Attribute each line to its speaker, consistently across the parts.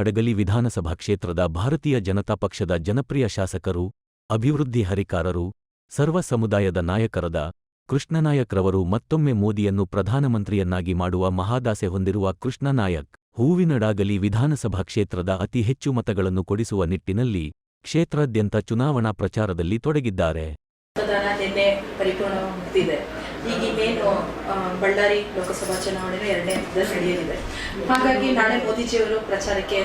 Speaker 1: ಹಡಗಲಿ ವಿಧಾನಸಭಾ ಕ್ಷೇತ್ರದ ಭಾರತೀಯ ಜನತಾ ಪಕ್ಷದ ಜನಪ್ರಿಯ ಶಾಸಕರು, ಅಭಿವೃದ್ಧಿ ಹರಿಕಾರರು, ಸರ್ವ ಸಮುದಾಯದ ಕೃಷ್ಣನಾಯಕ್ ಕೃಷ್ಣನಾಯಕ್ರವರು ಮತ್ತೊಮ್ಮೆ ಮೋದಿಯನ್ನು ಪ್ರಧಾನಮಂತ್ರಿಯನ್ನಾಗಿ ಮಾಡುವ ಮಹಾದಾಸೆ ಹೊಂದಿರುವ ಕೃಷ್ಣನಾಯಕ್, ಹೂವಿನಡಾಗಲಿ ವಿಧಾನಸಭಾ ಕ್ಷೇತ್ರದ ಅತಿ ಹೆಚ್ಚು ಮತಗಳನ್ನು ಕೊಡಿಸುವ ನಿಟ್ಟಿನಲ್ಲಿ ಕ್ಷೇತ್ರಾದ್ಯಂತ ಚುನಾವಣಾ ಪ್ರಚಾರದಲ್ಲಿ ತೊಡಗಿದ್ದಾರೆ.
Speaker 2: ಈಗ ಇನ್ನೇನು ಬಳ್ಳಾರಿ ಲೋಕಸಭಾ ಚುನಾವಣೆ ಎರಡನೇ ಹಂತದಲ್ಲಿ ನಡೆಯಲಿದೆ. ಹಾಗಾಗಿ ನಾಳೆ ಮೋದಿಜಿಯವರು ಪ್ರಚಾರಕ್ಕೆ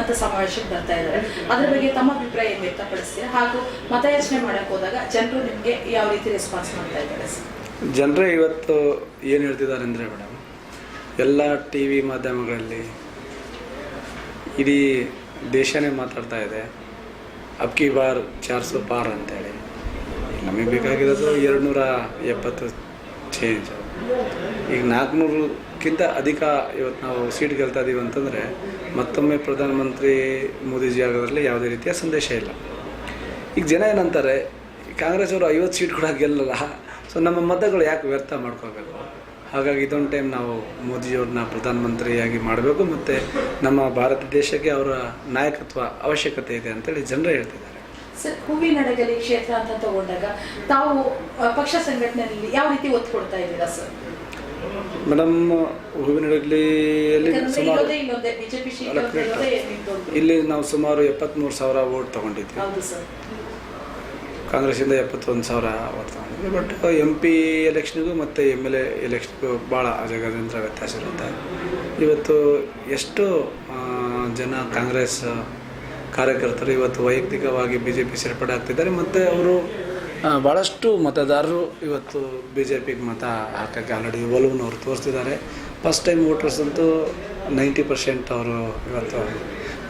Speaker 2: ಅಂತ ಸಮಾವೇಶಕ್ಕೆ ಬರ್ತಾ ಇದ್ದಾರೆ. ಅದ್ರ ಬಗ್ಗೆ ತಮ್ಮ ಅಭಿಪ್ರಾಯ ಏನು ಹಾಗೂ ಮತಯಾಚನೆ ಮಾಡಕ್ ಹೋದಾಗ ಜನರು ನಿಮಗೆ ಯಾವ ರೀತಿ ರೆಸ್ಪಾನ್ಸ್ ಮಾಡ್ತಾ ಇದ್ದಾರೆ?
Speaker 3: ಜನರೇ ಇವತ್ತು ಏನು ಹೇಳ್ತಿದ್ದಾರೆ ಅಂದರೆ ಮೇಡಮ್, ಎಲ್ಲ ಟಿ ವಿ ಮಾಧ್ಯಮಗಳಲ್ಲಿ ಇಡೀ ದೇಶನೇ ಮಾತಾಡ್ತಾ ಇದೆ. ಅಬ್ಕಿ ಬಾರ್ ಚಾರ್ಸು ಪಾರ್ ಅಂತೇಳಿ. ನಮಗೆ ಬೇಕಾಗಿರೋದು ಎರಡು ನೂರ ಎಪ್ಪತ್ತು ಚೇಂಜ್ ಈಗ ನಾಲ್ಕುನೂರಕ್ಕಿಂತ ಅಧಿಕ ಇವತ್ತು ನಾವು ಸೀಟ್ ಗೆಲ್ತಾ ಇದ್ದೀವಿ ಅಂತಂದರೆ ಮತ್ತೊಮ್ಮೆ ಪ್ರಧಾನಮಂತ್ರಿ ಮೋದಿಜಿ ಆಗೋದ್ರಲ್ಲಿ ಯಾವುದೇ ರೀತಿಯ ಸಂದೇಶ ಇಲ್ಲ. ಈಗ ಜನ ಏನಂತಾರೆ, ಕಾಂಗ್ರೆಸ್ ಅವರು ಐವತ್ತು ಸೀಟ್ ಕೂಡ ಗೆಲ್ಲಲ್ಲ. ಸೊ ನಮ್ಮ ಮತಗಳು ಯಾಕೆ ವ್ಯರ್ಥ ಮಾಡ್ಕೋಬೇಕು ಹಾಗಾಗಿ ಇದೊಂದು ಟೈಮ್ ನಾವು ಮೋದಿಜಿಯವ್ರನ್ನ ಪ್ರಧಾನಮಂತ್ರಿಯಾಗಿ ಮಾಡಬೇಕು, ಮತ್ತು ನಮ್ಮ ಭಾರತ ದೇಶಕ್ಕೆ ಅವರ ನಾಯಕತ್ವ ಅವಶ್ಯಕತೆ ಇದೆ ಅಂತೇಳಿ ಜನರೇ ಹೇಳ್ತಿದ್ದಾರೆ.
Speaker 2: ಸರ್ ಹೂವಿನಡಗಲಿ ಕ್ಷೇತ್ರ ಅಂತ ತಗೊಂಡಾಗ ತಾವು ಪಕ್ಷ ಸಂಘಟನೆಯಲ್ಲಿ ಯಾವ ರೀತಿ ಒತ್ತು ಕೊಡ್ತಾ ಇದ್ದೀರಾ ಸರ್?
Speaker 3: ಮೇಡಮ್ ಹೂವಿನಡಗಲಿಯಲ್ಲಿ ಸುಮಾರು. ಇಲ್ಲಿ ನಾವು ಸುಮಾರು ಎಪ್ಪತ್ಮೂರು ಸಾವಿರ ವೋಟ್ ತಗೊಂಡಿದ್ವಿ. ಕಾಂಗ್ರೆಸ್ಸಿಂದ ಎಪ್ಪತ್ತೊಂದು ಸಾವಿರ ವೋಟ್ ತಗೊಂಡಿದ್ವಿ. ಬಟ್ ಎಂ ಪಿ ಎಲೆಕ್ಷನ್ಗೂ ಮತ್ತು ಎಂ ಎಲ್ ಎ ಎಲೆಕ್ಷನ್ಗೂ ಭಾಳ ಅಜಗಜಾಂತರ ವ್ಯತ್ಯಾಸ ಇರುತ್ತೆ. ಇವತ್ತು ಎಷ್ಟು ಜನ ಕಾಂಗ್ರೆಸ್ ಕಾರ್ಯಕರ್ತರು ಇವತ್ತು ವೈಯಕ್ತಿಕವಾಗಿ ಬಿ ಜೆ ಪಿ ಸೇರ್ಪಡೆ ಆಗ್ತಿದ್ದಾರೆ, ಮತ್ತು ಅವರು ಭಾಳಷ್ಟು ಮತದಾರರು ಇವತ್ತು ಬಿ ಜೆ ಪಿಗೆ ಮತ ಹಾಕೋಕ್ಕೆ ಆಲ್ರೆಡಿ ಒಲವನ್ನು ಅವರು ತೋರಿಸ್ತಿದ್ದಾರೆ. ಫಸ್ಟ್ ಟೈಮ್ ವೋಟರ್ಸ್ ಅಂತೂ ನೈಂಟಿ ಪರ್ಸೆಂಟ್ ಅವರು ಇವತ್ತು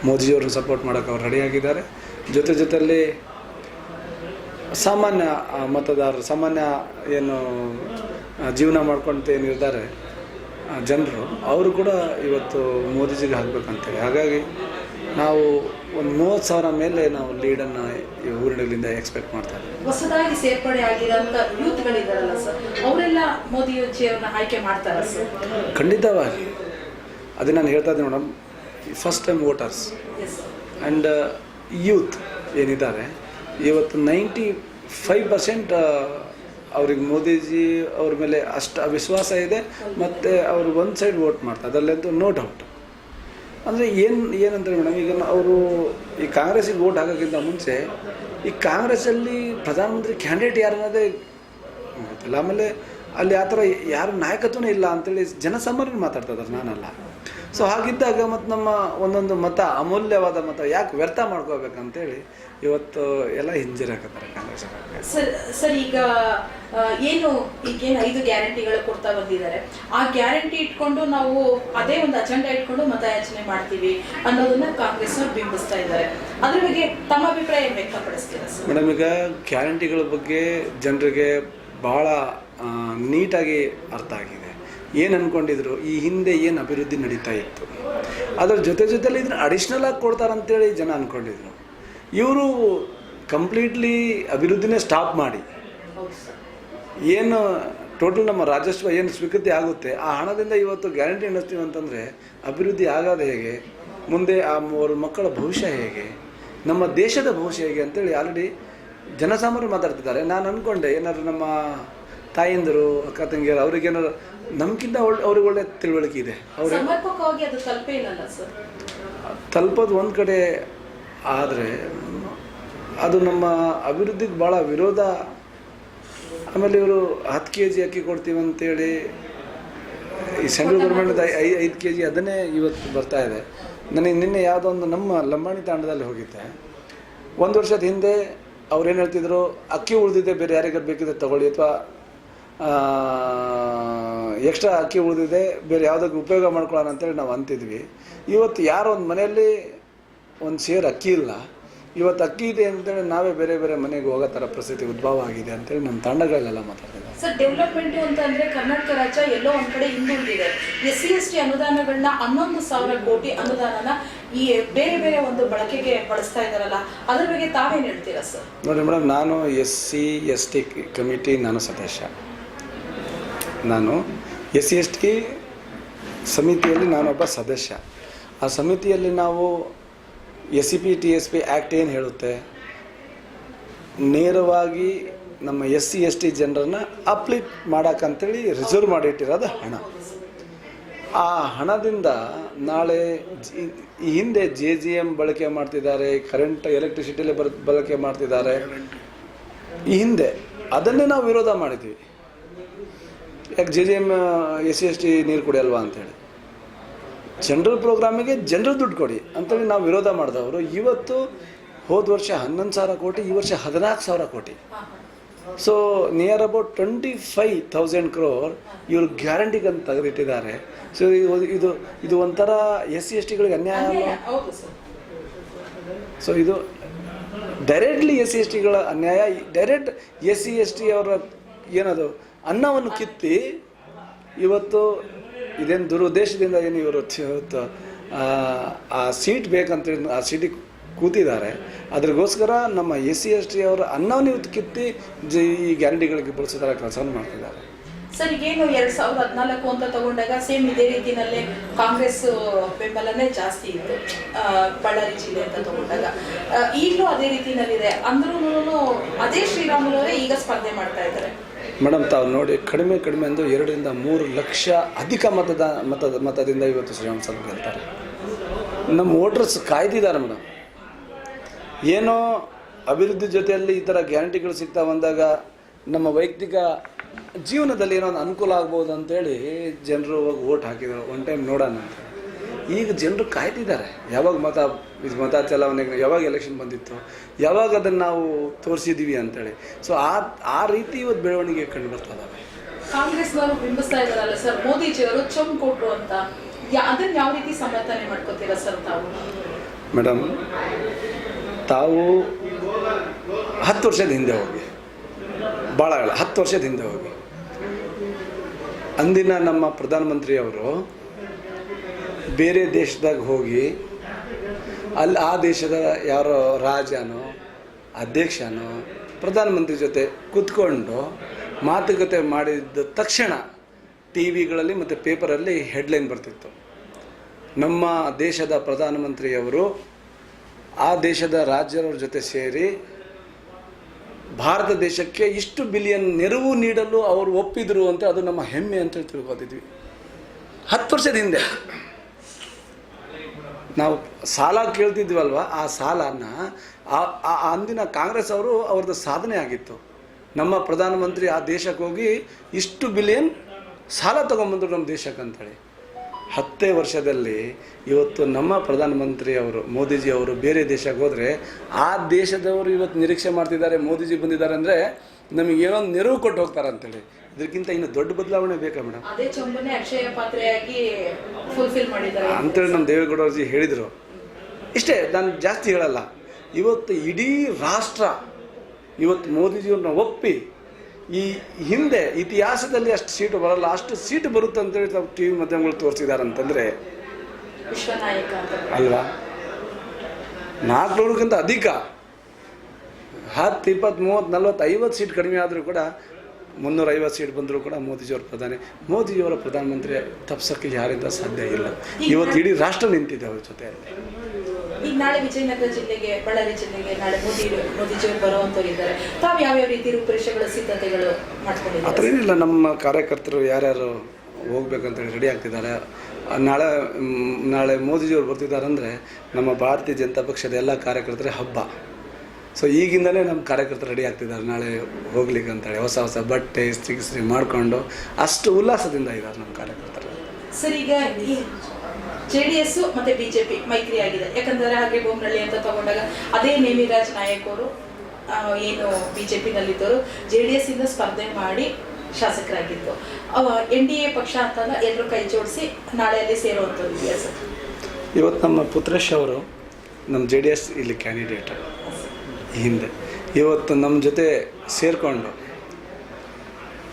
Speaker 3: ಮೋದಿಜಿಯವ್ರನ್ನ ಸಪೋರ್ಟ್ ಮಾಡೋಕ್ಕೆ ಅವ್ರು ರೆಡಿಯಾಗಿದ್ದಾರೆ ಜೊತೆ ಜೊತೆಯಲ್ಲಿ ಸಾಮಾನ್ಯ ಮತದಾರರು, ಸಾಮಾನ್ಯ ಏನು ಜೀವನ ಮಾಡ್ಕೊಂತ ಏನಿದ್ದಾರೆ ಜನರು, ಅವರು ಕೂಡ ಇವತ್ತು ಮೋದಿಜಿಗೆ ಹಾಕ್ಬೇಕಂತೇಳಿ. ಹಾಗಾಗಿ ನಾವು ಒಂದು ಮೂವತ್ತು ಸಾವಿರ ಮೇಲೆ ನಾವು ಲೀಡನ್ನು ಈ ಊರಿನಲ್ಲಿಂದ ಎಕ್ಸ್ಪೆಕ್ಟ್ ಮಾಡ್ತಾ ಇದ್ದೀವಿ.
Speaker 2: ಹೊಸದಾಗಿ ಸೇರ್ಪಡೆ ಆಗಿರೋಂಥ ಯೂತ್ಗಳಿದ್ದಾರಲ್ಲ ಸರ್ ಅವರೆಲ್ಲ ಮೋದಿಜಿಯವ್ರನ್ನ ಆಯ್ಕೆ ಮಾಡ್ತಾರೆ ಸರ್?
Speaker 3: ಖಂಡಿತವಾಗಿ. ಅದೇ ನಾನು ಹೇಳ್ತಾ ಇದ್ದೀನಿ madam first time voters and youth ಏನಿದ್ದಾರೆ ಇವತ್ತು ನೈಂಟಿ ಫೈವ್ ಪರ್ಸೆಂಟ್ ಅವ್ರಿಗೆ ಮೋದಿಜಿ ಅವ್ರ ಮೇಲೆ ಅಷ್ಟು ವಿಶ್ವಾಸ ಇದೆ ಮತ್ತು ಅವರು ಒಂದು ಸೈಡ್ ವೋಟ್ ಮಾಡ್ತಾರೆ. ಅದರಲ್ಲಂತೂ ನೋ ಡೌಟ್ ಅಂದರೆ ಏನು ಏನಂತಾರೆ ಮೇಡಮ್, ಈಗ ಅವರು ಈ ಕಾಂಗ್ರೆಸ್ಸಿಗೆ ವೋಟ್ ಹಾಕೋಕ್ಕಿಂತ ಮುಂಚೆ ಈ ಕಾಂಗ್ರೆಸ್ಸಲ್ಲಿ ಪ್ರಧಾನಮಂತ್ರಿ ಕ್ಯಾಂಡಿಡೇಟ್ ಯಾರು ಅನ್ನೋದೇ ಗೊತ್ತಿಲ್ಲ ಆಮೇಲೆ ಅಲ್ಲಿ ಆ ಥರ ಯಾರು ನಾಯಕತ್ವನೇ ಇಲ್ಲ ಅಂತೇಳಿ ಜನಸಾಮಾನ್ಯರು ಮಾತಾಡ್ತಾ ಇದ್ದಾರೆ, ನಾನಲ್ಲ. ಸೊ ಹಾಗಿದ್ದಾಗ ಮತ್ತು ನಮ್ಮ ಒಂದೊಂದು ಮತ, ಅಮೂಲ್ಯವಾದ ಮತ ಯಾಕೆ ವ್ಯರ್ಥ ಮಾಡ್ಕೋಬೇಕಂತೇಳಿ ಇವತ್ತು ಎಲ್ಲ ಹಿಂಜರಿಯಾಕತ್ತಾರೆ ಕಾಂಗ್ರೆಸ್.
Speaker 2: ಸರ್ ಸರ್ ಈಗ ಏನು ಈಗೇನು ಐದು ಗ್ಯಾರಂಟಿಗಳು ಕೊಡ್ತಾ ಬಂದಿದ್ದಾರೆ? ಆ ಗ್ಯಾರಂಟಿ ಇಟ್ಕೊಂಡು ನಾವು ಅದೇ ಒಂದು ಅಜೆಂಡಾ ಇಟ್ಕೊಂಡು ಮತಯಾಚನೆ ಮಾಡ್ತೀವಿ ಅನ್ನೋದನ್ನ ಕಾಂಗ್ರೆಸ್ ಅವ್ರು ಬಿಂಬಿಸ್ತಾ ಇದ್ದಾರೆ. ಅದ್ರ ಬಗ್ಗೆ ತಮ್ಮ ಅಭಿಪ್ರಾಯ ವ್ಯಕ್ತಪಡಿಸ್ತೀರಾ ಸರ್?
Speaker 3: ಮೇಡಮ್ ಈಗ ಗ್ಯಾರಂಟಿಗಳ ಬಗ್ಗೆ ಜನರಿಗೆ ಬಹಳ ನೀಟಾಗಿ ಅರ್ಥ ಆಗಿದೆ. ಏನು ಅಂದ್ಕೊಂಡಿದ್ರು ಈ ಹಿಂದೆ ಏನು ಅಭಿವೃದ್ಧಿ ನಡೀತಾ ಇತ್ತು? ಅದರ ಜೊತೆ ಜೊತೆಲಿ ಇದನ್ನ ಅಡಿಷ್ನಲ್ ಆಗಿ ಕೊಡ್ತಾರಂತೇಳಿ ಜನ ಅಂದ್ಕೊಂಡಿದ್ರು ಇವರು ಕಂಪ್ಲೀಟ್ಲಿ ಅಭಿವೃದ್ಧಿನೇ ಸ್ಟಾಪ್ ಮಾಡಿ. ಏನು ಟೋಟಲ್ ನಮ್ಮ ರಾಜಸ್ವ ಏನು ಸ್ವೀಕೃತಿ ಆಗುತ್ತೆ ಆ ಹಣದಿಂದ ಇವತ್ತು ಗ್ಯಾರಂಟಿ ನಡೆಸ್ತೀವಿ ಅಂತಂದರೆ ಅಭಿವೃದ್ಧಿ ಆಗೋದು ಹೇಗೆ ಮುಂದೆ ಆ ಮೂವರು ಮಕ್ಕಳ ಭವಿಷ್ಯ ಹೇಗೆ ನಮ್ಮ ದೇಶದ ಭವಿಷ್ಯ ಹೇಗೆ ಅಂತೇಳಿ ಆಲ್ರೆಡಿ ಜನಸಾಮಾನ್ಯರು ಮಾತಾಡ್ತಿದ್ದಾರೆ. ನಾನು ಅಂದ್ಕೊಂಡೆ ಏನಾದರೂ ನಮ್ಮ ತಾಯಂದಿರು ಅಕ್ಕ ತಂಗಿಯರು ಅವ್ರಿಗೇನಾದ್ರು ನಮ್ಗಿಂತ ಒಳ್ಳೆ ಅವ್ರಿಗೆ ಒಳ್ಳೆ ತಿಳುವಳಿಕೆ ಇದೆ.
Speaker 2: ಅವ್ರಿಗೆ
Speaker 3: ತಲುಪೋದು ಒಂದು ಕಡೆ ಆದರೆ ಅದು ನಮ್ಮ ಅಭಿವೃದ್ಧಿಗೆ ಭಾಳ ವಿರೋಧ. ಆಮೇಲೆ ಇವರು ಹತ್ತು ಕೆ ಜಿ ಅಕ್ಕಿ ಕೊಡ್ತೀವಿ ಅಂತೇಳಿ ಈ ಸೆಂಟ್ರಲ್ ಗೌರ್ಮೆಂಟ್ ಐ ಐದು ಕೆ ಜಿ ಅದನ್ನೇ ಇವತ್ತು ಬರ್ತಾ ಇದೆ. ನನಗೆ ನಿನ್ನೆ ಯಾವುದೋ ಒಂದು ನಮ್ಮ ಲಂಬಾಣಿ ತಾಂಡದಲ್ಲಿ ಹೋಗಿದ್ದೆ. ಒಂದು ವರ್ಷದ ಹಿಂದೆ ಅವ್ರೇನು ಹೇಳ್ತಿದ್ರು ಅಕ್ಕಿ ಉಳಿದಿದೆ ಬೇರೆ ಯಾರಿಗಾರು ಬೇಕಿದ್ರೆ ತಗೊಳ್ಳಿ ಅಥವಾ ಎಕ್ಸ್ಟ್ರಾ ಅಕ್ಕಿ ಉಳಿದಿದೆ ಬೇರೆ ಯಾವುದಕ್ಕೆ ಉಪಯೋಗ ಮಾಡ್ಕೊಳ್ಳೋಣ ಅಂತೇಳಿ ನಾವು ಅಂತಿದ್ವಿ. ಇವತ್ತು ಯಾರೋ ಒಂದು ಮನೆಯಲ್ಲಿ ಒಂದು ಸೇರು ಅಕ್ಕಿ ಇಲ್ಲ ಇವತ್ತು ಅಕ್ಕಿ ಇದೆ ಅಂತೇಳಿ ನಾವೇ ಬೇರೆ ಬೇರೆ ಮನೆಗೆ ಹೋಗೋ ಥರ ಪರಿಸ್ಥಿತಿ ಉದ್ಭವ ಆಗಿದೆ ಅಂತೇಳಿ ನಮ್ಮ ತಂಡಗಳಲ್ಲೆಲ್ಲ ಮಾತಾಡ್ತಿದ್ದಾರೆ.
Speaker 2: ಸರ್ ಡೆವಲಪ್ಮೆಂಟ್ ಅಂತ ಅಂದರೆ ಕರ್ನಾಟಕ ರಾಜ್ಯ ಎಲ್ಲೋ ಒಂದು ಕಡೆ ಹಿಂದುಳಿದಿದೆ. ಎಸ್ ಸಿ ಎಸ್ ಟಿ ಅನುದಾನಗಳನ್ನ ಹನ್ನೊಂದು ಸಾವಿರ ಕೋಟಿ ಅನುದಾನನ ಈ ಬೇರೆ ಬೇರೆ ಒಂದು ಬಳಕೆಗೆ ಬಳಸ್ತಾ ಇದ್ದಾರಲ್ಲ ಅದ್ರ ಬಗ್ಗೆ ತಾವೇನು ಹೇಳ್ತೀರಾ ಸರ್?
Speaker 3: ನೋಡಿ ಮೇಡಮ್ ನಾನು S C S T committee ನಾನು ಸದಸ್ಯ. ನಾನು ಎಸ್ ಸಿ ಎಸ್ ಟಿ ಸಮಿತಿಯಲ್ಲಿ ನಾನೊಬ್ಬ ಸದಸ್ಯ. ಆ ಸಮಿತಿಯಲ್ಲಿ ನಾವು S C P T S P act ಏನು ಹೇಳುತ್ತೆ? ನೇರವಾಗಿ ನಮ್ಮ ಎಸ್ ಸಿ ಎಸ್ ಟಿ ಜನರನ್ನ ಅಪ್ಲಿಟ್ ಮಾಡೋಕ್ಕಂತೇಳಿ ರಿಸರ್ವ್ ಮಾಡಿಟ್ಟಿರೋದು ಹಣ. ಆ ಹಣದಿಂದ ನಾಳೆ ಈ ಹಿಂದೆ ಜೆ ಜಿ ಎಂ ಬಳಕೆ ಮಾಡ್ತಿದ್ದಾರೆ, ಕರೆಂಟ್, ಎಲೆಕ್ಟ್ರಿಸಿಟಿಲಿ ಬರ್, ಬಳಕೆ ಮಾಡ್ತಿದ್ದಾರೆ. ಈ ಹಿಂದೆ ಅದನ್ನೇ ನಾವು ವಿರೋಧ ಮಾಡಿದ್ವಿ. ಯಾಕೆ J G M S C S T ನೀರು ಕುಡಿಯಲ್ವಾ ಅಂತೇಳಿ. ಜನರಲ್ ಪ್ರೋಗ್ರಾಮಿಗೆ ಜನರಲ್ ದುಡ್ಡು ಕೊಡಿ ಅಂತೇಳಿ ನಾವು ವಿರೋಧ ಮಾಡಿದವರು. ಇವತ್ತು ಹೋದ ವರ್ಷ ಹನ್ನೊಂದು ಸಾವಿರ ಕೋಟಿ ಈ ವರ್ಷ ಹದಿನಾಲ್ಕು ಸಾವಿರ ಕೋಟಿ. So near about twenty five thousand crore ಇವರು ಗ್ಯಾರಂಟಿಗಂತ ತೆಗೆದಿಟ್ಟಿದ್ದಾರೆ. ಸೊ ಇದು ಇದು ಒಂಥರ ಎಸ್ ಸಿ ಎಸ್ ಟಿಗಳಿಗೆ ಅನ್ಯಾಯ ಸೊ ಇದು ಡೈರೆಕ್ಟ್ಲಿ ಎಸ್ ಸಿ ಎಸ್ ಟಿಗಳ ಅನ್ಯಾಯ. Direct S C S T ಅವರ ಏನದು ಅನ್ನವನ್ನು ಕಿತ್ತಿ ಇವತ್ತು ಇದೇನು ದುರುದ್ದೇಶದಿಂದ ಏನು ಇವರು ಆ, ಸೀಟ್ ಬೇಕಂತ ಆ ಸೀಟಿಗೆ ಕೂತಿದ್ದಾರೆ. ಅದ್ರಗೋಸ್ಕರ ನಮ್ಮ ಎಸ್ ಸಿ ಎಸ್ ಟಿ ಅವರ ಅನ್ನವನ್ನು ಕಿತ್ತಿ ಈ ಗ್ಯಾರಂಟಿಗಳಿಗೆ ಬಳಸೋದರ ಕೆಲಸವನ್ನು ಮಾಡ್ತಿದ್ದಾರೆ.
Speaker 2: ಸರ್ ಈಗೇನು ಎರಡ್ ಸಾವಿರದ ಹದಿನಾಲ್ಕು ಅಂತ ತಗೊಂಡಾಗ ಸೇಮ್ ಇದೇ ರೀತಿನಲ್ಲೇ ಕಾಂಗ್ರೆಸ್ ಬೆಂಬಲನೇ ಜಾಸ್ತಿ ಇತ್ತು. ಬಳ್ಳಾರಿ ಜಿಲ್ಲೆ ಅಂತ ತಗೊಂಡಾಗ. ಈಗಲೂ ಅದೇ ರೀತಿನಲ್ಲಿದೆ. ಅಂದ್ರೂ ಅದೇ ಶ್ರೀರಾಮುಲವರೇ ಈಗ ಸ್ಪರ್ಧೆ ಮಾಡ್ತಾ ಇದ್ದಾರೆ.
Speaker 3: ಮೇಡಮ್, ತಾವು ನೋಡಿ, ಕಡಿಮೆ ಕಡಿಮೆ ಅಂದು ಎರಡರಿಂದ ಮೂರು ಲಕ್ಷ ಅಧಿಕ ಮತದ ಮತದ, ಮತದಿಂದ ಇವತ್ತು ಶ್ರೀರಾಮ್ ಸಭೆ ಗೆಲ್ತಾರೆ. ನಮ್ಮ ವೋಟರ್ಸ್ ಕಾಯ್ದಿದ್ದಾರೆ ಮೇಡಮ್. ಏನೋ ಅಭಿವೃದ್ಧಿ ಜೊತೆಯಲ್ಲಿ ಈ ಥರ ಗ್ಯಾರಂಟಿಗಳು ಸಿಗ್ತಾ ಬಂದಾಗ ನಮ್ಮ ವೈಯಕ್ತಿಕ ಜೀವನದಲ್ಲಿ ಏನೋ ಒಂದು ಅನುಕೂಲ ಆಗ್ಬೋದು ಅಂತೇಳಿ ಜನರು ಹೋಗಿ ವೋಟ್ ಹಾಕಿದರು. ಒನ್ ಟೈಮ್ ನೋಡೋಣ ಅಂತ. ಈಗ ಜನರು ಕಾಯ್ತಿದ್ದಾರೆ. ಯಾವಾಗ ಮತ ಇದು ಮತ ಚಲಾವಣೆಗೆ ಯಾವಾಗ ಎಲೆಕ್ಷನ್ ಬಂದಿತ್ತು ಯಾವಾಗ ಅದನ್ನು ನಾವು ತೋರಿಸಿದ್ದೀವಿ ಅಂತೇಳಿ. ಸೊ ಆ ಆ ರೀತಿ ಇವತ್ತು ಬೆಳವಣಿಗೆ ಕಂಡು ಬರ್ತಾ ಇದ್ದಾವೆ
Speaker 2: ಕಾಂಗ್ರೆಸ್ನವರು ಬಿಂಬಿಸ್ತಾ ಇದಾರಲ್ಲ ಸರ್ ಮೋದಿಜಿಯವರು ಚಮ್ ಕೊಟ್ರು ಅಂತ. ಅದನ್ನ ಯಾವ ರೀತಿ ಸಮರ್ಥನೆ ಮಾಡ್ಕೋತೀರಾ ಸರ್ ತಾವು?
Speaker 3: ಮೇಡಮ್ ತಾವು ಹತ್ತು ವರ್ಷದ ಹಿಂದೆ ಹೋಗಿ. ಭಾಳ ಹತ್ತು ವರ್ಷದ ಹಿಂದೆ ಹೋಗಿ. ಅಂದಿನ ನಮ್ಮ ಪ್ರಧಾನಮಂತ್ರಿಯವರು ಬೇರೆ ದೇಶದಾಗ ಹೋಗಿ, ಅಲ್ಲಿ ಆ ದೇಶದ ಯಾರೋ ರಾಜನೋ, ಅಧ್ಯಕ್ಷನೋ, ಪ್ರಧಾನಮಂತ್ರಿ ಜೊತೆ ಕೂತ್ಕೊಂಡು ಮಾತುಕತೆ ಮಾಡಿದ ತಕ್ಷಣ ಟಿ ವಿಗಳಲ್ಲಿ ಮತ್ತು ಪೇಪರಲ್ಲಿ ಹೆಡ್ಲೈನ್ ಬರ್ತಿತ್ತು. ನಮ್ಮ ದೇಶದ ಪ್ರಧಾನಮಂತ್ರಿಯವರು ಆ ದೇಶದ ರಾಜ್ಯರವ್ರ ಜೊತೆ ಸೇರಿ ಭಾರತ ದೇಶಕ್ಕೆ ಇಷ್ಟು ಬಿಲಿಯನ್ ನೆರವು ನೀಡಲು ಅವರು ಒಪ್ಪಿದ್ರು ಅಂತ ಅದು ನಮ್ಮ ಹೆಮ್ಮೆ ಅಂತ ತಿಳ್ಕೊತಿದ್ವಿ. ಹತ್ತು ವರ್ಷದ ಹಿಂದೆ. ನಾವು ಸಾಲ ಕೇಳ್ತಿದ್ವಲ್ವ? ಆ ಸಾಲನ ಆ- ಅಂದಿನ ಕಾಂಗ್ರೆಸ್ ಅವರು ಅವ್ರದ್ದು ಸಾಧನೆ ಆಗಿತ್ತು. ನಮ್ಮ ಪ್ರಧಾನಮಂತ್ರಿ ಆ ದೇಶಕ್ಕೆ ಹೋಗಿ ಇಷ್ಟು ಬಿಲಿಯನ್ ಸಾಲ ತೊಗೊಂಬಂದ್ರು ನಮ್ಮ ದೇಶಕ್ಕೆ ಅಂತೇಳಿ. ಹತ್ತೇ ವರ್ಷದಲ್ಲಿ ಇವತ್ತು ನಮ್ಮ ಪ್ರಧಾನಮಂತ್ರಿ ಅವರು, ಮೋದಿಜಿ ಅವರು ಬೇರೆ ದೇಶಕ್ಕೆ ಹೋದರೆ ಆ ದೇಶದವರು ಇವತ್ತು ನಿರೀಕ್ಷೆ ಮಾಡ್ತಿದ್ದಾರೆ, ಮೋದಿಜಿ ಬಂದಿದ್ದಾರೆ ಅಂದರೆ ನಮಗೆ ಏನೋ ನೆರವು ಕೊಟ್ಟು ಹೋಗ್ತಾರೆ ಅಂತೇಳಿ ಇದಕ್ಕಿಂತ ಇನ್ನು ದೊಡ್ಡ ಬದಲಾವಣೆ ಬೇಕಾ ಮೇಡಮ್?
Speaker 2: ಅದೇ ಅಕ್ಷಯ ಪಾತ್ರೆಯಾಗಿ ಫುಲ್ಫಿಲ್ ಮಾಡಿದ್ದಾರೆ.
Speaker 3: ಅಂತೇಳಿ ನಮ್ಮ ದೇವೇಗೌಡರಜಿ ಹೇಳಿದರು. ಇಷ್ಟೇ ನಾನು ಜಾಸ್ತಿ ಹೇಳಲ್ಲ. ಇವತ್ತು ಇಡೀ ರಾಷ್ಟ್ರ ಇವತ್ತು ಮೋದಿಜಿಯವ್ರನ್ನ ಒಪ್ಪಿ ಈ ಹಿಂದೆ ಇತಿಹಾಸದಲ್ಲಿ ಅಷ್ಟು ಸೀಟು ಬರಲ್ಲ ಅಷ್ಟು ಸೀಟು ಬರುತ್ತೆ ಅಂತೇಳಿ ನಾವು ಟಿ ವಿ ಮಾಧ್ಯಮಗಳು ತೋರಿಸಿದ್ದಾರೆ ಅಂತಂದರೆ
Speaker 2: ಅಲ್ವಾ ನಾಲ್ಕು
Speaker 3: ಅಲ್ವಾ? ನಾಲ್ಕುನೂರಕ್ಕಿಂತ ಅಧಿಕ ಹತ್ತು ಇಪ್ಪತ್ತು ಮೂವತ್ತು ನಲ್ವತ್ತು ಐವತ್ತು ಸೀಟ್ ಕಡಿಮೆ ಆದರೂ ಕೂಡ ಮುನ್ನೂರ ಐವತ್ತು ಸೀಟ್ ಬಂದರೂ ಕೂಡ ಮೋದಿಜಿಯವರು ಪ್ರಧಾನಿ. ಮೋದಿಜಿಯವರ ಪ್ರಧಾನಮಂತ್ರಿ ತಪ್ಸೋಕ್ಕೆ ಯಾರಿಂದ ಸಾಧ್ಯ ಇಲ್ಲ. ಇವತ್ತು ಇಡೀ ರಾಷ್ಟ್ರ ನಿಂತಿದೆ ಅವ್ರ ಜೊತೆಯಲ್ಲಿ.
Speaker 2: ಈಗ ನಾಳೆ ವಿಜಯನಗರ ಜಿಲ್ಲೆಗೆ ಬಳ್ಳಾರಿ ಜಿಲ್ಲೆಗೆ ನಾಳೆ ಮೋದಿ ಮೋದಿಜಿಯವರು ಬರುವಂತವ್ರು ಇದ್ದಾರೆ. ತಾವು ಯಾವ್ಯಾವ ರೀತಿ ರೂಪುರೇಷೆಗಳು ಸಿದ್ಧತೆಗಳು
Speaker 3: ಆ ಥರ ಏನಿಲ್ಲ ನಮ್ಮ ಕಾರ್ಯಕರ್ತರು ಯಾರ್ಯಾರು ಹೋಗ್ಬೇಕಂತೇಳಿ ರೆಡಿ ಆಗ್ತಿದ್ದಾರೆ. ನಾಳೆ ನಾಳೆ ಮೋದಿಜಿಯವರು ಬರ್ತಿದ್ದಾರೆ ಅಂದರೆ ನಮ್ಮ ಭಾರತೀಯ ಜನತಾ ಪಕ್ಷದ ಎಲ್ಲ ಕಾರ್ಯಕರ್ತರ ಹಬ್ಬ. ಸೊ ಈಗಿಂದಲೇ ನಮ್ಮ ಕಾರ್ಯಕರ್ತರು ರೆಡಿ ಆಗ್ತಿದ್ದಾರೆ. ನಾಳೆ ಹೋಗ್ಲಿಕ್ಕೆ ಅಂತೇಳಿ ಹೊಸ ಹೊಸ ಬಟ್ಟೆ ಇಸ್ತ್ರಿ ಗಿಸ್ತ್ರಿ ಮಾಡಿಕೊಂಡು ಅಷ್ಟು ಉಲ್ಲಾಸದಿಂದ ಇದ್ದಾರೆ ನಮ್ಮ ಕಾರ್ಯಕರ್ತರು.
Speaker 2: ಸರ್ ಈಗ ಈ ಜೆ ಡಿ ಎಸ್ ಮತ್ತೆ ಬಿಜೆಪಿ ಮೈತ್ರಿ ಆಗಿದೆ ಯಾಕಂದ್ರೆ ಹಾಗೆ ಬೊಮ್ಮನಹಳ್ಳಿ ಅಂತ ತಗೊಂಡಾಗ ಅದೇ ನೇಮಿರಾಜ್ ನಾಯಕ್ ಅವರು ಏನು ಬಿಜೆಪಿನಲ್ಲಿದ್ದವರು ಜೆ ಡಿ ಎಸ್ ಇಂದ ಸ್ಪರ್ಧೆ ಮಾಡಿ ಶಾಸಕರಾಗಿದ್ದು. ಎನ್ ಡಿ ಎ ಪಕ್ಷ ಅಂತಂದ್ರೆ ಎಲ್ಲರೂ ಕೈ ಜೋಡಿಸಿ ನಾಳೆಯಲ್ಲಿ ಸೇರುವಂಥದ್ದು ಇದೆಯಾ ಸರ್?
Speaker 3: ಇವತ್ತು ನಮ್ಮ ಪುತ್ರೇಶ್ ಅವರು ನಮ್ಮ ಜೆ ಡಿ ಎಸ್ ಇಲ್ಲಿ ಕ್ಯಾಂಡಿಡೇಟ್ ಹಿಂದೆ. ಇವತ್ತು ನಮ್ಮ ಜೊತೆ ಸೇರಿಕೊಂಡು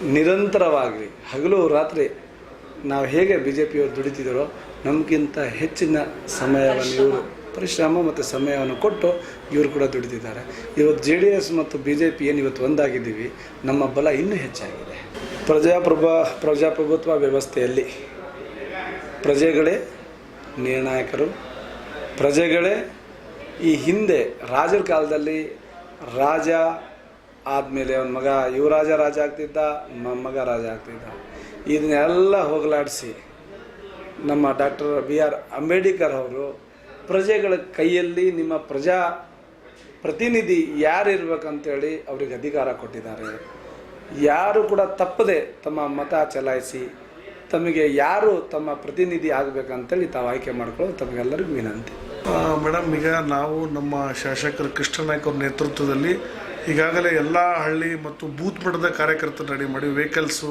Speaker 3: ನಿರಂತರವಾಗಿ ಹಗಲು ರಾತ್ರಿ ನಾವು ಹೇಗೆ ಬಿ ಜೆ ಪಿಯವರು ದುಡಿತಿದ್ದಾರೋ ನಮಗಿಂತ ಹೆಚ್ಚಿನ ಸಮಯವನ್ನು ಇವರು ಪರಿಶ್ರಮ ಮತ್ತು ಸಮಯವನ್ನು ಕೊಟ್ಟು ಇವರು ಕೂಡ ದುಡಿತಿದ್ದಾರೆ. ಇವತ್ತು ಜೆ ಡಿ ಎಸ್ ಮತ್ತು ಬಿ ಜೆ ಪಿ ಏನು ಇವತ್ತು ಒಂದಾಗಿದ್ದೀವಿ ನಮ್ಮ ಬಲ ಇನ್ನೂ ಹೆಚ್ಚಾಗಿದೆ. ಪ್ರಜಾಪ್ರಭ ಪ್ರಜಾಪ್ರಭುತ್ವ ವ್ಯವಸ್ಥೆಯಲ್ಲಿ ಪ್ರಜೆಗಳೇ ನಿರ್ಣಾಯಕರು ಪ್ರಜೆಗಳೇ ಈ ಹಿಂದೆ ರಾಜರ ಕಾಲದಲ್ಲಿ ರಾಜ ಆದಮೇಲೆ ಅವನ ಮಗ ಯುವರಾಜ ರಾಜ ಆಗ್ತಿದ್ದ ಮಗ ರಾಜ ಆಗ್ತಿದ್ದ. ಇದನ್ನೆಲ್ಲ ಹೋಗಲಾಡಿಸಿ ನಮ್ಮ ಡಾಕ್ಟರ್ ಬಿ ಆರ್ ಅಂಬೇಡ್ಕರ್ ಅವರು ಪ್ರಜೆಗಳ ಕೈಯಲ್ಲಿ ನಿಮ್ಮ ಪ್ರಜಾ ಪ್ರತಿನಿಧಿ ಯಾರು ಇರ್ಬೇಕಂತೇಳಿ ಅವ್ರಿಗೆ ಅಧಿಕಾರ ಕೊಟ್ಟಿದ್ದಾರೆ. ಯಾರು ಕೂಡ ತಪ್ಪದೆ ತಮ್ಮ ಮತ ಚಲಾಯಿಸಿ ತಮಗೆ ಯಾರು ತಮ್ಮ ಪ್ರತಿನಿಧಿ ಆಗಬೇಕಂತೇಳಿ ತಾವು ಆಯ್ಕೆ ಮಾಡ್ಕೊಳ್ಳೋದು ತಮಗೆಲ್ಲರಿಗೂ ವಿನಂತಿ.
Speaker 4: ಮೇಡಮ್ ಈಗ ನಾವು ನಮ್ಮ ಶಾಸಕರು ಕೃಷ್ಣನಾಯ್ಕ ಅವ್ರ ನೇತೃತ್ವದಲ್ಲಿ ಈಗಾಗಲೇ ಎಲ್ಲ ಹಳ್ಳಿ ಮತ್ತು ಬೂತ್ ಮಟ್ಟದ ಕಾರ್ಯಕರ್ತರು ರೆಡಿ ಮಾಡಿ ವೆಹಿಕಲ್ಸು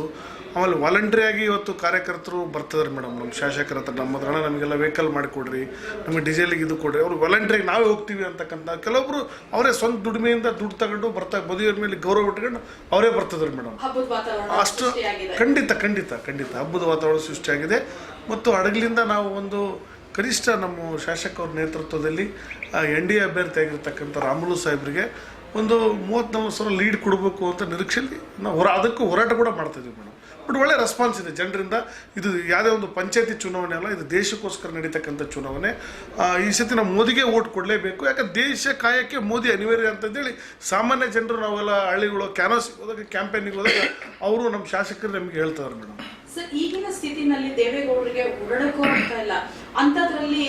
Speaker 4: ಆಮೇಲೆ ವಾಲಂಟ್ರಿಯಾಗಿ ಇವತ್ತು ಕಾರ್ಯಕರ್ತರು ಬರ್ತಿದ್ದಾರೆ ಮೇಡಮ್ ನಮ್ಮ ಶಾಸಕರ ಹತ್ರ ನಮ್ಮ ಹತ್ರ ನಮಗೆಲ್ಲ ವೆಹಿಕಲ್ ಮಾಡಿಕೊಡ್ರಿ ನಮಗೆ ಡೀಸೆಲಿಗೆ ಇದು ಕೊಡ್ರಿ. ಅವ್ರು ವಾಲಂಟ್ರಿಯಾಗಿ ನಾವೇ ಹೋಗ್ತೀವಿ ಅಂತಕ್ಕಂಥ ಕೆಲವೊಬ್ಬರು ಅವರೇ ಸ್ವಂತ ದುಡಿಮೆಯಿಂದ ದುಡ್ಡು ತಗೊಂಡು ಬರ್ತಾ ಬದಿಯವ್ರ ಮೇಲೆ ಗೌರವ ಇಟ್ಕೊಂಡು ಅವರೇ ಬರ್ತಿದ್ರು ಮೇಡಮ್ ಅಷ್ಟು ಖಂಡಿತ ಖಂಡಿತ ಖಂಡಿತ ಹಬ್ಬದ ವಾತಾವರಣ ಸೃಷ್ಟಿಯಾಗಿದೆ. ಮತ್ತು ಹಡಗಲಿಂದ ನಾವು ಒಂದು ಕನಿಷ್ಠ ನಮ್ಮ ಶಾಸಕರ ನೇತೃತ್ವದಲ್ಲಿ ಎನ್ ಡಿ ಎ ಅಭ್ಯರ್ಥಿ ರಾಮುಲು ಸಾಹೇಬ್ರಿಗೆ ಒಂದು ಮೂವತ್ತ್ನಾಲ್ಕು ಸಾವಿರ ಲೀಡ್ ಕೊಡಬೇಕು ಅಂತ ನಿರೀಕ್ಷೆಯಲ್ಲಿ ನಾವು ಹೊರ, ಅದಕ್ಕೂ ಹೋರಾಟ ಕೂಡ ಮಾಡ್ತಾಯಿದ್ದೀವಿ ಮೇಡಮ್. ಬಟ್ ಒಳ್ಳೆ ರೆಸ್ಪಾನ್ಸ್ ಇದೆ ಜನರಿಂದ. ಇದು ಯಾವುದೇ ಒಂದು ಪಂಚಾಯತಿ ಚುನಾವಣೆ ಅಲ್ಲ, ಇದು ದೇಶಕ್ಕೋಸ್ಕರ ನಡೀತಕ್ಕಂಥ ಚುನಾವಣೆ. ಈ ಸತಿ ನಾವು ಮೋದಿಗೆ ಓಟ್ ಕೊಡಲೇಬೇಕು. ಯಾಕಂದ್ರೆ ದೇಶ ಕಾಯಕ್ಕೆ ಮೋದಿ ಅನಿವಾರ್ಯ ಅಂತಂದೇಳಿ ಸಾಮಾನ್ಯ ಜನರು ನಾವೆಲ್ಲ ಹಳ್ಳಿಗಳು ಕ್ಯಾನಸ್ ಹೋದಾಗ ಕ್ಯಾಂಪೇನಿಗೆ ಹೋದಾಗ ಅವರು ನಮ್ಮ ಶಾಸಕರು ನಮಗೆ ಹೇಳ್ತಾರೆ ಮೇಡಮ್.
Speaker 2: ಈಗಿನ ಸ್ಥಿತಿನಲ್ಲಿ ದೇವೇಗೌಡರಿಗೆ ಇಲ್ಲ. ಅಂಥದ್ರಲ್ಲಿ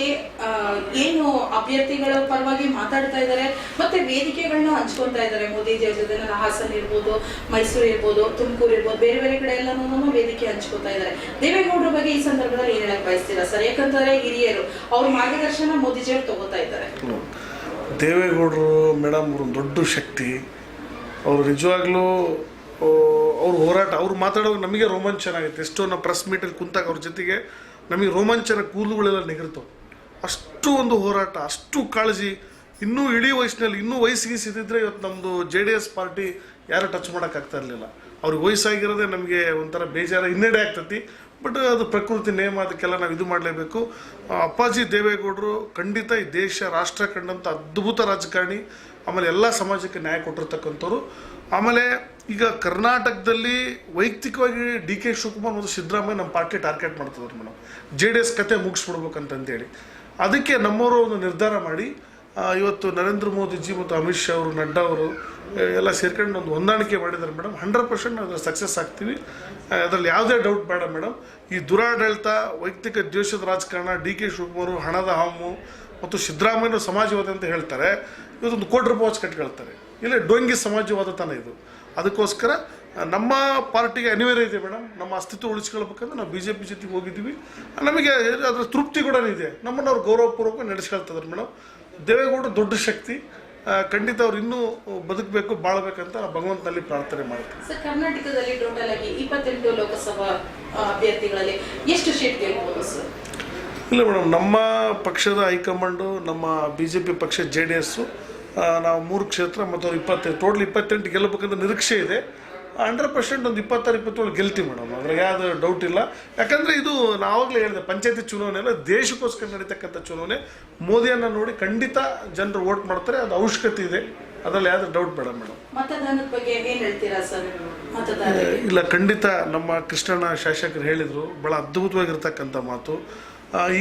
Speaker 2: ಏನು ಅಭ್ಯರ್ಥಿಗಳ ಪರವಾಗಿ ಮಾತಾಡ್ತಾ ಇದ್ದಾರೆ, ಮತ್ತೆ ವೇದಿಕೆಗಳನ್ನ ಹಂಚ್ಕೊತಾ ಇದ್ದಾರೆ. ಮೋದಿಜಿ ಅವ್ರ ಜೊತೆ ಹಾಸನ್ ಇರ್ಬೋದು, ಮೈಸೂರು ಇರ್ಬೋದು, ತುಮಕೂರು ಇರ್ಬೋದು, ಬೇರೆ ಬೇರೆ ಕಡೆ ಎಲ್ಲಾನು ವೇದಿಕೆ ಹಂಚ್ಕೊತಾ ಇದ್ದಾರೆ. ದೇವೇಗೌಡರ ಬಗ್ಗೆ ಈ ಸಂದರ್ಭದಲ್ಲಿ ಏನ್ ಹೇಳಕ್ ಬಯಸ್ತೀರಾ ಸರ್? ಯಾಕಂತಂದ್ರೆ ಹಿರಿಯರು, ಅವ್ರ ಮಾರ್ಗದರ್ಶನ ಮೋದಿಜಿ ಅವ್ರು ತಗೋತಾ ಇದ್ದಾರೆ.
Speaker 4: ದೇವೇಗೌಡರು ಮೇಡಮ್ ಅವರು ದೊಡ್ಡ ಶಕ್ತಿ. ಅವರು ನಿಜವಾಗ್ಲೂ ಅವ್ರ ಹೋರಾಟ, ಅವ್ರು ಮಾತಾಡೋದು ನಮಗೆ ರೋಮಾಂಚನ ಆಗುತ್ತೆ ಎಷ್ಟೋ ನಾವು ಪ್ರೆಸ್ ಮೀಟಲ್ಲಿ ಕುಂತಾಗ ಅವ್ರ ಜೊತೆಗೆ ನಮಗೆ ರೋಮಾಂಚನ ಕೂದಲುಗಳೆಲ್ಲ ನೆಗರ್ತವೆ. ಅಷ್ಟು ಒಂದು ಹೋರಾಟ, ಅಷ್ಟು ಕಾಳಜಿ. ಇನ್ನೂ ಇಡೀ ವಯಸ್ಸಿನಲ್ಲಿ, ಇನ್ನೂ ವಯಸ್ಸಿಗೆ ಸಿದ್ದಿದ್ರೆ ಇವತ್ತು ನಮ್ಮದು ಜೆ ಡಿ ಎಸ್ ಪಾರ್ಟಿ ಯಾರೂ ಟಚ್ ಮಾಡೋಕ್ಕಾಗ್ತಾ ಇರಲಿಲ್ಲ. ಅವ್ರಿಗೆ ವಯಸ್ಸಾಗಿರೋದೇ ನಮಗೆ ಒಂಥರ ಬೇಜಾರ ಹಿನ್ನಡೆ ಆಗ್ತತಿ. ಬಟ್ ಅದು ಪ್ರಕೃತಿ, ನೇಮ ಅದಕ್ಕೆಲ್ಲ ನಾವು ಇದು ಮಾಡಲೇಬೇಕು. ಅಪ್ಪಾಜಿ ದೇವೇಗೌಡರು ಖಂಡಿತ ಈ ದೇಶ, ರಾಷ್ಟ್ರ ಕಂಡಂಥ ಅದ್ಭುತ ರಾಜಕಾರಣಿ, ಆಮೇಲೆ ಎಲ್ಲ ಸಮಾಜಕ್ಕೆ ನ್ಯಾಯ ಕೊಟ್ಟಿರ್ತಕ್ಕಂಥವ್ರು. ಆಮೇಲೆ ಈಗ ಕರ್ನಾಟಕದಲ್ಲಿ ವೈಯಕ್ತಿಕವಾಗಿ ಡಿ ಕೆ ಶಿವಕುಮಾರ್ ಮತ್ತು ಸಿದ್ದರಾಮಯ್ಯ ನಮ್ಮ ಪಾರ್ಟಿ ಟಾರ್ಗೆಟ್ ಮಾಡ್ತಿದ್ರು ಮೇಡಮ್. ಜೆ ಡಿ ಎಸ್ ಕತೆ ಮುಗಿಸ್ಬಿಡ್ಬೇಕಂತಂತೇಳಿ ಅದಕ್ಕೆ ನಮ್ಮವರು ಒಂದು ನಿರ್ಧಾರ ಮಾಡಿ ಇವತ್ತು ನರೇಂದ್ರ ಮೋದಿಜಿ ಮತ್ತು ಅಮಿತ್ ಶಾ ಅವರು, ನಡ್ಡಾ ಅವರು ಎಲ್ಲ ಸೇರ್ಕೊಂಡು ಒಂದು ಹೊಂದಾಣಿಕೆ ಮಾಡಿದ್ದಾರೆ ಮೇಡಮ್. ಹಂಡ್ರೆಡ್ ಪರ್ಸೆಂಟ್ ಅದರಲ್ಲಿ ಸಕ್ಸಸ್ ಆಗ್ತೀವಿ. ಅದರಲ್ಲಿ ಯಾವುದೇ ಡೌಟ್ ಬೇಡ ಮೇಡಮ್. ಈ ದುರಾಡಳಿತ, ವೈಯಕ್ತಿಕ ದ್ವೇಷದ ರಾಜಕಾರಣ, ಡಿ ಕೆ ಶಿವಕುಮಾರ್ ಹಣದ ಹಾಮು ಮತ್ತು ಸಿದ್ದರಾಮಯ್ಯ ಸಮಾಜವಾದಿ ಅಂತ ಹೇಳ್ತಾರೆ. ಇವತ್ತೊಂದು ಕೋಟಿ ರೂಪಾಯಿ ಕಟ್ಕೊಳ್ತಾರೆ. ಇಲ್ಲ ಡೊಂಗಿ ಸಮಾಜವಾದ ತಾನೇ ಇದು. ಅದಕ್ಕೋಸ್ಕರ ನಮ್ಮ ಪಾರ್ಟಿಗೆ ಅನಿವಾರ್ಯ ಇದೆ ಮೇಡಮ್ ನಮ್ಮ ಅಸ್ತಿತ್ವ ಉಳಿಸ್ಕೊಳ್ಬೇಕಂದ್ರೆ ನಾವು ಬಿ ಜೆ ಪಿ ಜೊತೆಗೆ ಹೋಗಿದ್ದೀವಿ. ನಮಗೆ ಅದರ ತೃಪ್ತಿ ಕೂಡ ಇದೆ. ನಮ್ಮನ್ನು ಅವ್ರು ಗೌರವಪೂರ್ವಕ ನಡೆಸ್ಕೊಳ್ತಿದ್ದಾರೆ ಮೇಡಮ್ ದೇವೇಗೌಡ ದೊಡ್ಡ ಶಕ್ತಿ. ಖಂಡಿತ ಅವ್ರು ಇನ್ನೂ ಬದುಕಬೇಕು ಬಾಳ್ಬೇಕಂತ ನಾವು ಭಗವಂತನಲ್ಲಿ ಪ್ರಾರ್ಥನೆ ಮಾಡ್ತೀವಿ.
Speaker 2: ಸರ್ ಕರ್ನಾಟಕದಲ್ಲಿ ಟೋಟಲ್ ಆಗಿ ಇಪ್ಪತ್ತೆಂಟು ಲೋಕಸಭಾ ಅಭ್ಯರ್ಥಿಗಳಲ್ಲಿ ಎಷ್ಟು ಸೀಟ್ ಸರ್?
Speaker 4: ಇಲ್ಲ ಮೇಡಮ್ ನಮ್ಮ ಪಕ್ಷದ ಹೈಕಮಾಂಡು ನಮ್ಮ ಬಿ ಜೆ ಪಿ ಪಕ್ಷ ಜೆ ಡಿ ಎಸ್ಸು ನಾವು ಮೂರು ಕ್ಷೇತ್ರ ಮತ್ತು ಇಪ್ಪತ್ತೈದು ಟೋಟಲ್ ಇಪ್ಪತ್ತೆಂಟು ಗೆಲ್ಲಬೇಕಂತ ನಿರೀಕ್ಷೆ ಇದೆ. ಹಂಡ್ರೆಡ್ ಪರ್ಸೆಂಟ್ ಒಂದು ಇಪ್ಪತ್ತಾರು ಇಪ್ಪತ್ತೇಳು ಗೆಲ್ತೀವಿ ಮೇಡಮ್ ಅದ್ರಾಗ ಯಾವುದು ಡೌಟ್ ಇಲ್ಲ. ಯಾಕಂದರೆ ಇದು ನಾವಾಗಲೇ ಹೇಳಿದೆ ಪಂಚಾಯತಿ ಚುನಾವಣೆ ಅಲ್ಲ ದೇಶಕ್ಕೋಸ್ಕರ ನಡೀತಕ್ಕಂಥ ಚುನಾವಣೆ. ಮೋದಿಯನ್ನು ನೋಡಿ ಖಂಡಿತ ಜನರು ವೋಟ್ ಮಾಡ್ತಾರೆ ಅದು ಅವಶ್ಯಕತೆ ಇದೆ. ಅದರಲ್ಲಿ ಯಾವುದು ಡೌಟ್ ಬೇಡ ಮೇಡಮ್ ಇಲ್ಲ ಖಂಡಿತ ನಮ್ಮ ಕೃಷ್ಣಣ್ಣ ಶಾಸಕರು ಹೇಳಿದರು ಭಾಳ ಅದ್ಭುತವಾಗಿರ್ತಕ್ಕಂಥ ಮಾತು.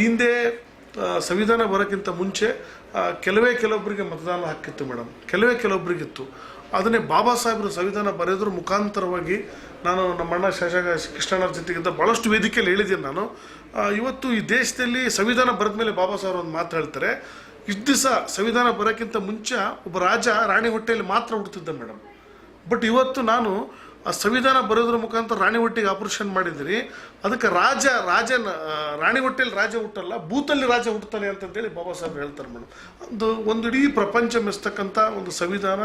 Speaker 4: ಹಿಂದೆ ಸಂವಿಧಾನ ಬರೋಕ್ಕಿಂತ ಮುಂಚೆ ಕೆಲವೇ ಕೆಲವೊಬ್ಬರಿಗೆ ಮತದಾನ ಹಕ್ಕಿತ್ತು ಮೇಡಮ್. ಕೆಲವೇ ಕೆಲವೊಬ್ಬರಿಗಿತ್ತು ಅದನ್ನೇ ಬಾಬಾ ಸಾಹೇಬರು ಸಂವಿಧಾನ ಬರೆದ್ರ ಮುಖಾಂತರವಾಗಿ ನಾನು ನಮ್ಮ ಅಣ್ಣ ಶಾಸಕ ಕೃಷ್ಣಣ್ಣರ ಜೊತೆಗಿಂತ ಭಾಳಷ್ಟು ವೇದಿಕೆಯಲ್ಲಿ ಹೇಳಿದ್ದೀನಿ ನಾನು. ಇವತ್ತು ಈ ದೇಶದಲ್ಲಿ ಸಂವಿಧಾನ ಬರೆದ ಮೇಲೆ ಬಾಬಾ ಸಾಹೇಬ್ ಒಂದು ಮಾತು ಹೇಳ್ತಾರೆ. ಇಷ್ಟು ದಿವಸ ಸಂವಿಧಾನ ಬರೋಕ್ಕಿಂತ ಮುಂಚೆ ಒಬ್ಬ ರಾಜ ರಾಣಿ ಹೊಟ್ಟೆಯಲ್ಲಿ ಮಾತ್ರ ಹುಡ್ತಿದ್ದ ಮೇಡಮ್. ಬಟ್ ಇವತ್ತು ನಾನು ಆ ಸಂವಿಧಾನ ಬರೋದ್ರ ಮುಖಾಂತರ ರಾಣಿ ಹೊಟ್ಟಿಗೆ ಆಪರೇಷನ್ ಮಾಡಿದ್ರಿ. ಅದಕ್ಕೆ ರಾಜ, ರಾಜನ ರಾಣಿ ಹೊಟ್ಟೆಯಲ್ಲಿ ರಾಜ ಹುಟ್ಟಲ್ಲ ಬೂತಲ್ಲಿ ರಾಜ ಹುಟ್ಟತಾನೆ ಅಂತಂತೇಳಿ ಬಾಬಾ ಸಾಹೇಬ್ ಹೇಳ್ತಾರೆ ಮೇಡಮ್. ಒಂದು ಒಂದು ಇಡೀ ಪ್ರಪಂಚ ಮೆಸ್ತಕ್ಕಂಥ ಒಂದು ಸಂವಿಧಾನ,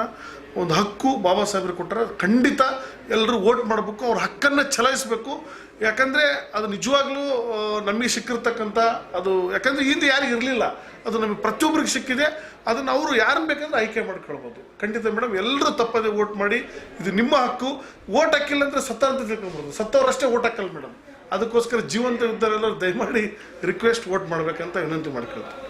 Speaker 4: ಒಂದು ಹಕ್ಕು ಬಾಬಾ ಸಾಹೇಬ್ರಿಗೆ ಕೊಟ್ಟರೆ. ಖಂಡಿತ ಎಲ್ಲರೂ ವೋಟ್ ಮಾಡಬೇಕು, ಅವ್ರ ಹಕ್ಕನ್ನು ಚಲಾಯಿಸಬೇಕು. ಯಾಕಂದರೆ ಅದು ನಿಜವಾಗ್ಲೂ ನಮಗೆ ಸಿಕ್ಕಿರ್ತಕ್ಕಂಥ ಅದು, ಯಾಕಂದರೆ ಹಿಂದೆ ಯಾರಿಗೂ ಇರಲಿಲ್ಲ. ಅದು ನಮಗೆ ಪ್ರತಿಯೊಬ್ಬರಿಗೆ ಸಿಕ್ಕಿದೆ. ಅದನ್ನು ಅವರು ಯಾರನ್ನು ಬೇಕಂದ್ರೆ ಆಯ್ಕೆ ಮಾಡ್ಕೊಳ್ಬೋದು. ಖಂಡಿತ ಮೇಡಮ್ ಎಲ್ಲರೂ ತಪ್ಪದೆ ವೋಟ್ ಮಾಡಿ, ಇದು ನಿಮ್ಮ ಹಕ್ಕು. ವೋಟ್ ಹಾಕಿಲ್ಲ ಅಂದರೆ ಸತ್ತ ಅಂತ ತಿಳ್ಕೊಬೋದು ಸತ್ತವರಷ್ಟೇ ವೋಟ್ ಹಾಕಲ್ಲ ಮೇಡಮ್ ಅದಕ್ಕೋಸ್ಕರ ಜೀವಂತ ಇದ್ದಾರೆಲ್ಲರೂ ದಯಮಾಡಿ ರಿಕ್ವೆಸ್ಟ್ ವೋಟ್ ಮಾಡಬೇಕಂತ ವಿನಂತಿ ಮಾಡ್ಕೊಳ್ತೀನಿ.